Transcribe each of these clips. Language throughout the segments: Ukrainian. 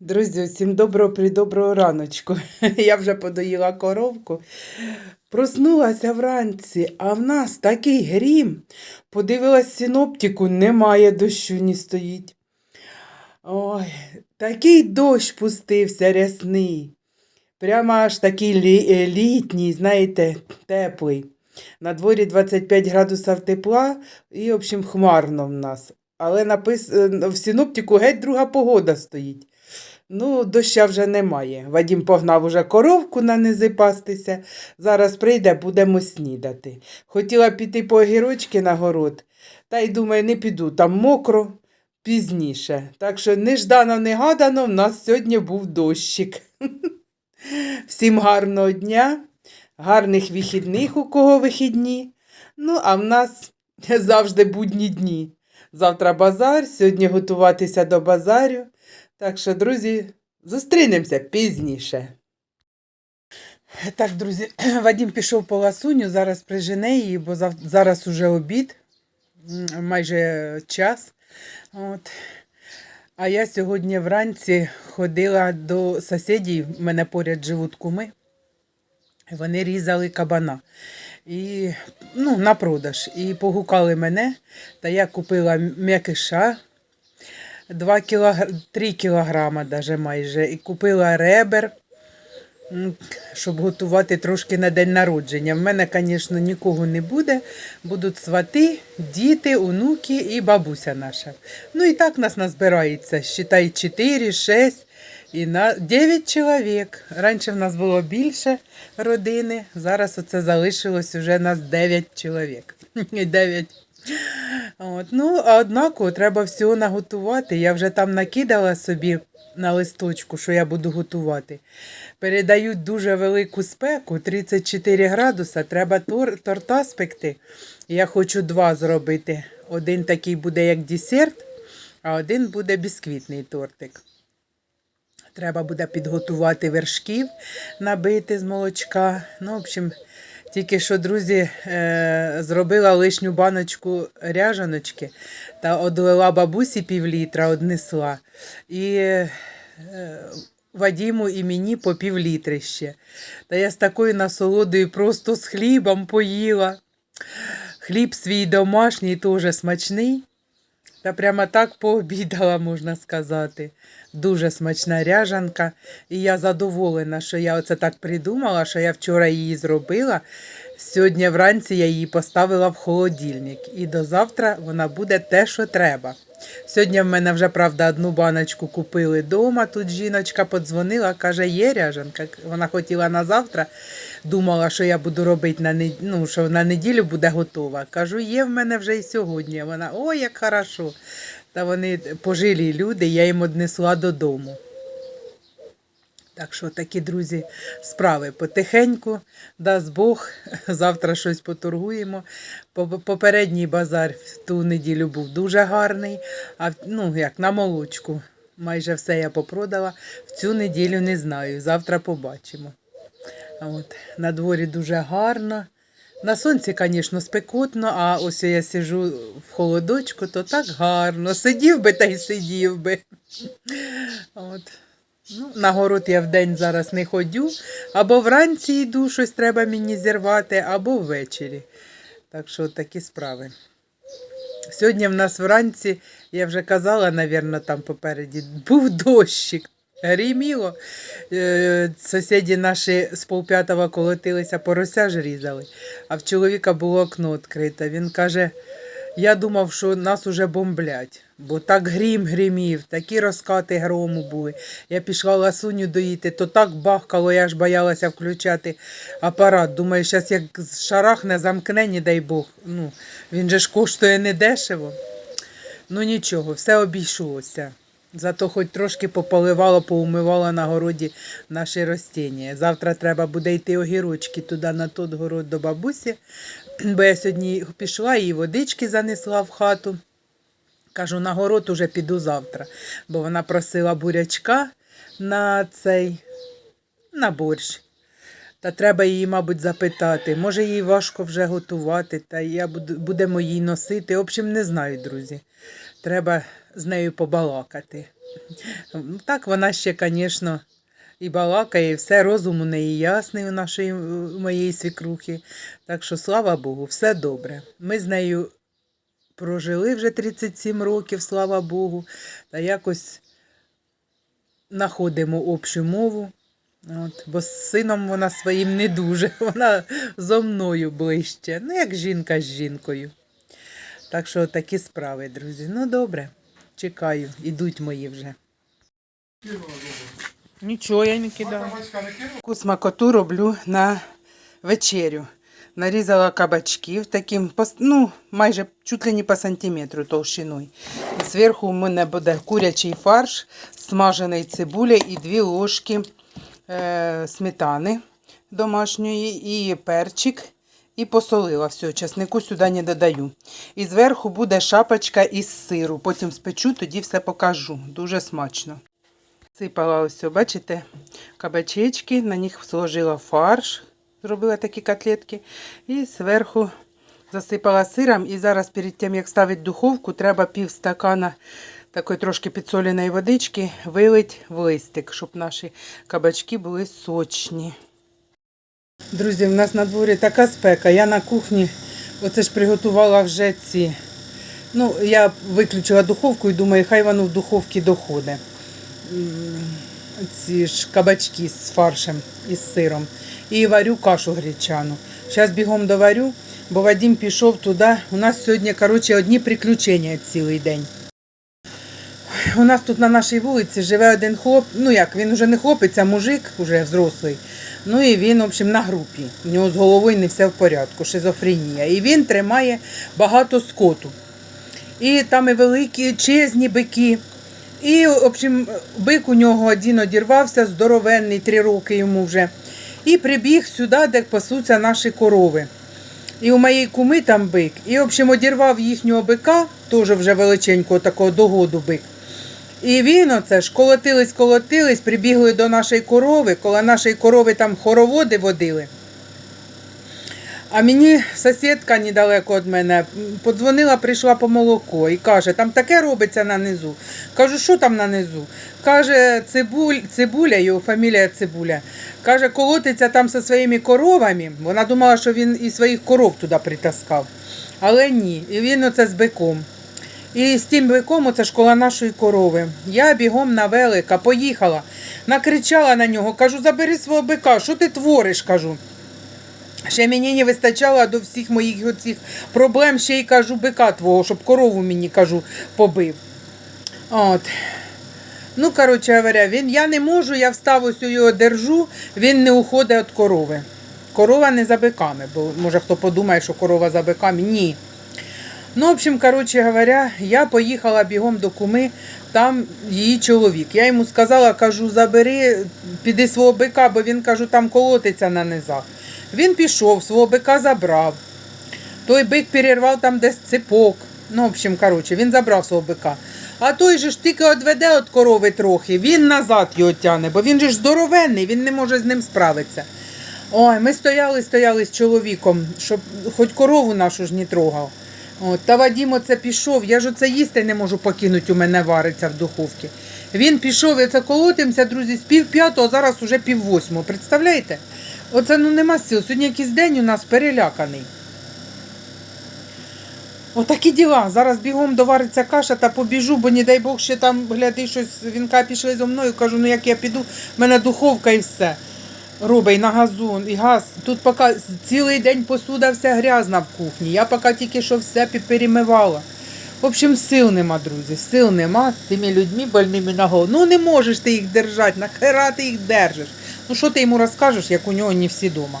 Друзі, всім доброго придоброго раночку. Я вже подоїла коровку. Проснулася вранці, а в нас такий грім. Подивилась синоптику, немає дощу ні стоїть. Ой, такий дощ пустився рясний. Прямо аж такий лі- е, літній, знаєте, теплий. На дворі 25 градусів тепла і, в общем, хмарно в нас. Але напис... е, в синоптику геть друга погода стоїть. Ну, доща вже немає. Вадім погнав уже коровку на низи пастися. Зараз прийде, будемо снідати. Хотіла піти по огірочки на город, та й думаю, не піду, там мокро пізніше. Так що неждано, негадано, в нас сьогодні був дощик. Всім гарного дня, гарних вихідних, у кого вихідні. Ну, а в нас завжди будні дні. Завтра базар, сьогодні готуватися до базарю. Так що, друзі, зустрінемося пізніше. Так, друзі, Вадим пішов по ласуню, зараз прижене її, бо зараз уже обід, майже час. От. А я сьогодні вранці ходила до сусідів, в мене поряд живуть куми. Вони різали кабана і, ну, на продаж. І погукали мене, та я купила м'якиша 2 кілогр... 3 кілограма даже майже. І купила ребер, щоб готувати трошки на день народження. В мене, звісно, нікого не буде. Будуть свати, діти, онуки і бабуся наша. Ну і так нас назбирається. Считай 4, 6 і на 9 чоловік. Раніше в нас було більше родини, зараз оце залишилось вже нас 9 чоловік. 9 От, ну, а однаково треба всього наготувати. Я вже там накидала собі на листочку, що я буду готувати. Передають дуже велику спеку, 34 градуса. Треба тор, торта спекти. Я хочу два зробити. Один такий буде як десерт, а один буде бісквітний тортик. Треба буде підготувати вершків, набити з молочка. Ну, в общем, тільки що, друзі, е, зробила лишню баночку ряжаночки та одлила бабусі пів літра, однесла. І е, Вадіму і мені по пів літри ще. Та я з такою насолодою просто з хлібом поїла. Хліб свій домашній, теж смачний. Та прямо так пообідала, можна сказати. Дуже смачна ряжанка. І я задоволена, що я оце так придумала, що я вчора її зробила. Сьогодні вранці я її поставила в холодильник. І до завтра вона буде те, що треба. Сьогодні в мене вже, правда, одну баночку купили вдома. Тут жіночка подзвонила, каже, є ряжанка. Вона хотіла на завтра, думала, що я буду робити на нед... ну, що на неділю буде готова. Кажу, є в мене вже і сьогодні. Вона, ой, як хорошо. Та вони пожилі люди, я їм однесла додому. Так що такі, друзі, справи потихеньку, дасть Бог, завтра щось поторгуємо. Попередній базар в ту неділю був дуже гарний, а ну, як на молочку. Майже все я попродала. В цю неділю не знаю. Завтра побачимо. От, на дворі дуже гарно. На сонці, звісно, спекотно, а ось я сиджу в холодочку, то так гарно. Сидів би та й сидів би. От. Ну, на город я вдень зараз не ходю. Або вранці йду, щось треба мені зірвати, або ввечері. Так що такі справи. Сьогодні в нас вранці, я вже казала, навірно, там попереді, був дощик. Гріміло. Е, Сусіді наші з полп'ятого колотилися, порося ж різали, а в чоловіка було окно відкрите. Він каже, я думав, що нас уже бомблять, бо так грім гримів, такі розкати грому були. Я пішла ласуню доїти, то так бахкало, я ж боялася включати апарат. Думаю, зараз як шарахне, замкне, не дай Бог. Ну, він же ж коштує недешево. Ну нічого, все обійшлося. Зато хоч трошки пополивала, поумивала на городі наші ростіння. Завтра треба буде йти огірочки туди на той город до бабусі, бо я сьогодні пішла і водички занесла в хату. Кажу, на город уже піду завтра, бо вона просила бурячка на цей на борщ. Та треба її, мабуть, запитати. Може, їй важко вже готувати, та я буду, будемо їй носити. В общем, не знаю, друзі. Треба з нею побалакати. Так вона ще, звісно, і балакає, і все, розум у неї ясний у нашої у моєї свікрухи. Так що, слава Богу, все добре. Ми з нею прожили вже 37 років, слава Богу, та якось знаходимо общу мову. От, бо з сином вона своїм не дуже, вона зо мною ближче. Ну, як жінка з жінкою. Так що такі справи, друзі. Ну, добре, чекаю, ідуть мої вже. Нічого я не кидаю. Таку смакоту роблю на вечерю. Нарізала кабачків таким, ну, майже чуть ли не по сантиметру товщиною. І зверху у мене буде курячий фарш, смажений цибуля і дві ложки е, сметани домашньої, і перчик, і посолила. Все, часнику сюди не додаю. І зверху буде шапочка із сиру. Потім спечу, тоді все покажу. Дуже смачно. Сипала ось, бачите, кабачечки, на них сложила фарш, зробила такі котлетки. І зверху засипала сиром. І зараз перед тим, як ставити духовку, треба пів стакана такої трошки підсоленої водички вилить в листик, щоб наші кабачки були сочні. Друзі, в нас на дворі така спека. Я на кухні оце ж приготувала вже ці. Ну, я виключила духовку і думаю, хай воно в духовці доходить ці ж кабачки з фаршем і з сиром. І варю кашу гречану. Зараз бігом доварю, бо Вадим пішов туди. У нас сьогодні, коротше, одні приключення цілий день. У нас тут на нашій вулиці живе один хлоп, ну як, він вже не хлопець, а мужик, вже взрослий. Ну і він, в общем, на групі. У нього з головою не все в порядку, шизофренія. І він тримає багато скоту. І там і великі, чесні бики. І, в общем, бик у нього один одірвався, здоровенний, три роки йому вже. І прибіг сюди, де пасуться наші корови. І у моєї куми там бик. І, в общем, одірвав їхнього бика, теж вже величенького такого догоду бик. І він оце ж колотились, колотились, прибігли до нашої корови, коло нашої корови там хороводи водили. А мені сусідка недалеко від мене подзвонила, прийшла по молоко і каже, там таке робиться на низу. Кажу, що там на низу? Каже, цибуль, цибуля, його фамілія цибуля. Каже, колотиться там зі своїми коровами. Вона думала, що він і своїх коров туди притаскав. Але ні. І він оце з биком. І з тим биком, оце школа нашої корови. Я бігом на велика, поїхала, накричала на нього, кажу, забери свого бика, що ти твориш? кажу. Ще мені не вистачало до всіх моїх оцих проблем, ще й кажу бика твого, щоб корову мені кажу, побив. От. Ну, коротше говоря, він, я не можу, я встав ось його держу, він не уходить від корови. Корова не за биками, бо може хто подумає, що корова за биками. Ні. Ну, в общем, коротше говоря, я поїхала бігом до куми, там її чоловік. Я йому сказала, кажу, забери, піди свого бика, бо він кажу, там колотиться на низах. Він пішов, свого бика забрав. Той бик перервав там десь ципок. Ну, в общем, коротше, він забрав свого бика. А той же ж тільки одведе від корови трохи, він назад його тягне, бо він же ж здоровенний, він не може з ним справитися. Ой, ми стояли, стояли з чоловіком, щоб хоч корову нашу ж не трогав. От, та Вадім оце пішов, я ж оце їсти не можу покинути, у мене вариться в духовці. Він пішов, і це колотимося, друзі, з пів п'ятого, зараз уже пів восьмого. Представляєте? Оце ну нема сил. Сьогодні якийсь день у нас переляканий. Отакі діла. Зараз бігом довариться каша та побіжу, бо не дай Бог ще там гляди щось. Він каже, пішли зо мною. Кажу, ну як я піду, в мене духовка і все. Робить на газон і газ. Тут поки цілий день посуда вся грязна в кухні. Я поки тільки що все перемивала. В общем, сил нема, друзі, сил нема з тими людьми больними на голову. Ну не можеш ти їх держати, нахера ти їх держиш. Ну що ти йому розкажеш, як у нього не всі вдома.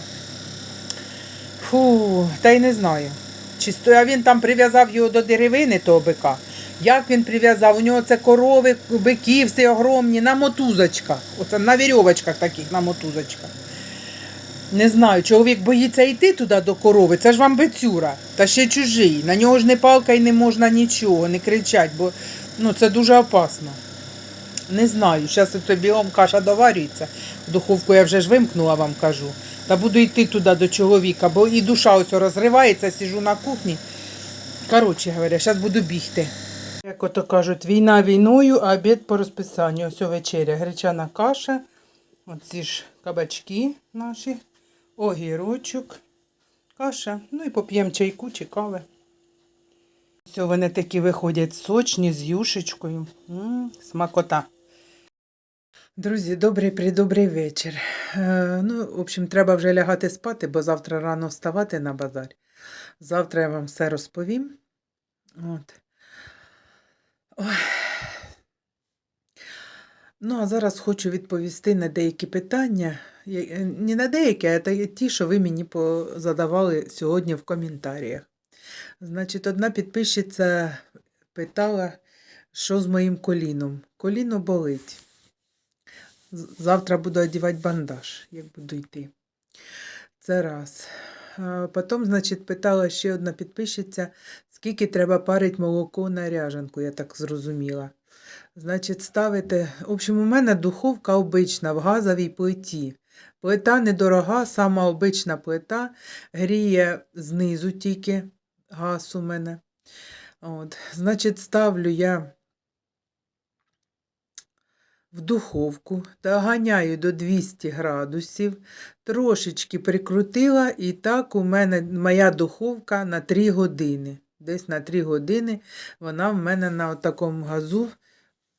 Фу, та й не знаю. Чи а він там прив'язав його до деревини, того бика. Як він прив'язав? У нього це корови, бики, всі огромні, на мотузочках. Оце на вірьовочках таких, на мотузочках. Не знаю, чоловік боїться йти туди до корови, це ж вам бецюра, та ще чужий. На нього ж не палка і не можна нічого, не кричать, бо ну, це дуже опасно. Не знаю, зараз це білом каша доварюється. Духовку я вже ж вимкнула, вам кажу. Та буду йти туди до чоловіка, бо і душа ось розривається, сижу на кухні. Коротше говоря, зараз буду бігти. Як ото кажуть, війна війною, а обід по розписанню. Ось вечеря. Гречана каша, оці ж кабачки наші, огірочок, каша. Ну і поп'ємо чайку чи кави. Все, вони такі виходять сочні з юшечкою. М, смакота. Друзі, добрий придобрий вечір. Е, ну, в общем, треба вже лягати спати, бо завтра рано вставати на базар. Завтра я вам все розповім. От. Ну, а зараз хочу відповісти на деякі питання. Е, Не на деякі, а ті, що ви мені задавали сьогодні в коментарях. Значить, одна підписчиця питала, що з моїм коліном. Коліно болить. Завтра буду одягати бандаж, як буду йти. Це раз. Потім, значить, питала ще одна підписчиця, скільки треба парити молоко на ряжанку, я так зрозуміла. Значить, ставите. В общем, у мене духовка обична в газовій плиті. Плита недорога, сама обична плита, гріє знизу тільки газ у мене. От. Значить, ставлю я в духовку, доганяю до 200 градусів, трошечки прикрутила, і так у мене моя духовка на 3 години. Десь на 3 години вона в мене на такому газу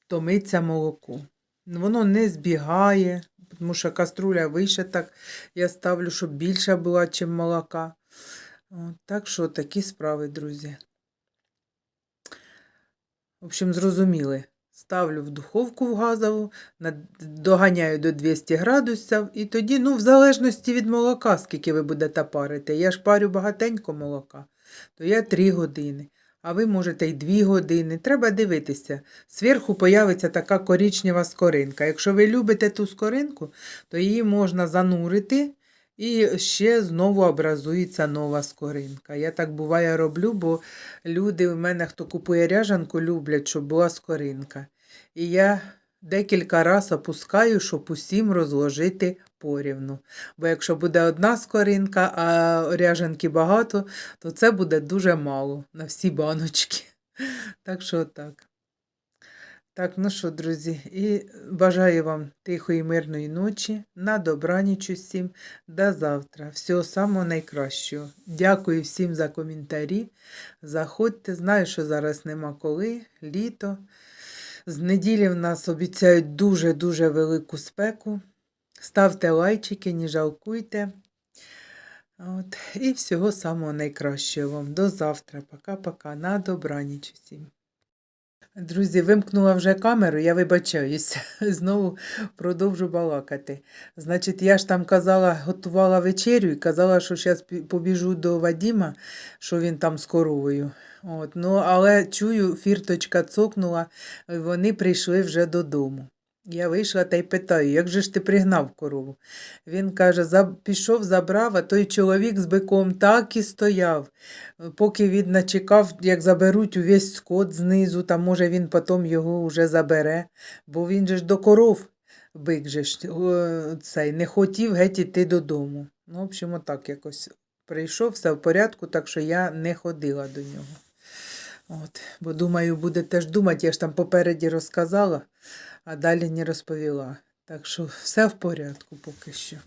томиться молоко. Воно не збігає, тому що каструля вище так я ставлю, щоб більша була, ніж молока. Так що такі справи, друзі. В общем, зрозуміли. Ставлю в духовку в газову, доганяю до 200 градусів, і тоді, ну, в залежності від молока, скільки ви будете парити. Я ж парю багатенько молока, то я 3 години. А ви можете й 2 години. Треба дивитися. Зверху появиться така коричнева скоринка. Якщо ви любите ту скоринку, то її можна занурити і ще знову образується нова скоринка. Я так буває роблю, бо люди у мене, хто купує ряжанку, люблять, щоб була скоринка. І я декілька разів опускаю, щоб усім розложити порівну. Бо якщо буде одна скоринка, а ряжанки багато, то це буде дуже мало на всі баночки. Так що так. Так, ну що, друзі, і бажаю вам тихої, мирної ночі, на добраніч усім, до завтра. Всього самого найкращого. Дякую всім за коментарі. Заходьте, знаю, що зараз нема коли, літо. З неділі в нас обіцяють дуже-дуже велику спеку. Ставте лайчики, не жалкуйте. От. І всього самого найкращого вам. До завтра. Пока-пока. На добраніч усім. Друзі, вимкнула вже камеру, я вибачаюся. Знову продовжу балакати. Значить, я ж там казала, готувала вечерю і казала, що зараз побіжу до Вадіма, що він там з коровою. От, ну, але чую, фірточка цокнула, вони прийшли вже додому. Я вийшла та й питаю, як же ж ти пригнав корову? Він каже, «За- пішов, забрав, а той чоловік з биком так і стояв. Поки він начекав, як заберуть увесь скот знизу, та може він потім його вже забере, бо він же ж до коров бик же ж, цей, не хотів геть іти додому. Ну, в общем, отак якось прийшов, все в порядку, так що я не ходила до нього. От, бо думаю, буде теж думати, я ж там попереді розказала, а далі не розповіла. Так що все в порядку поки що.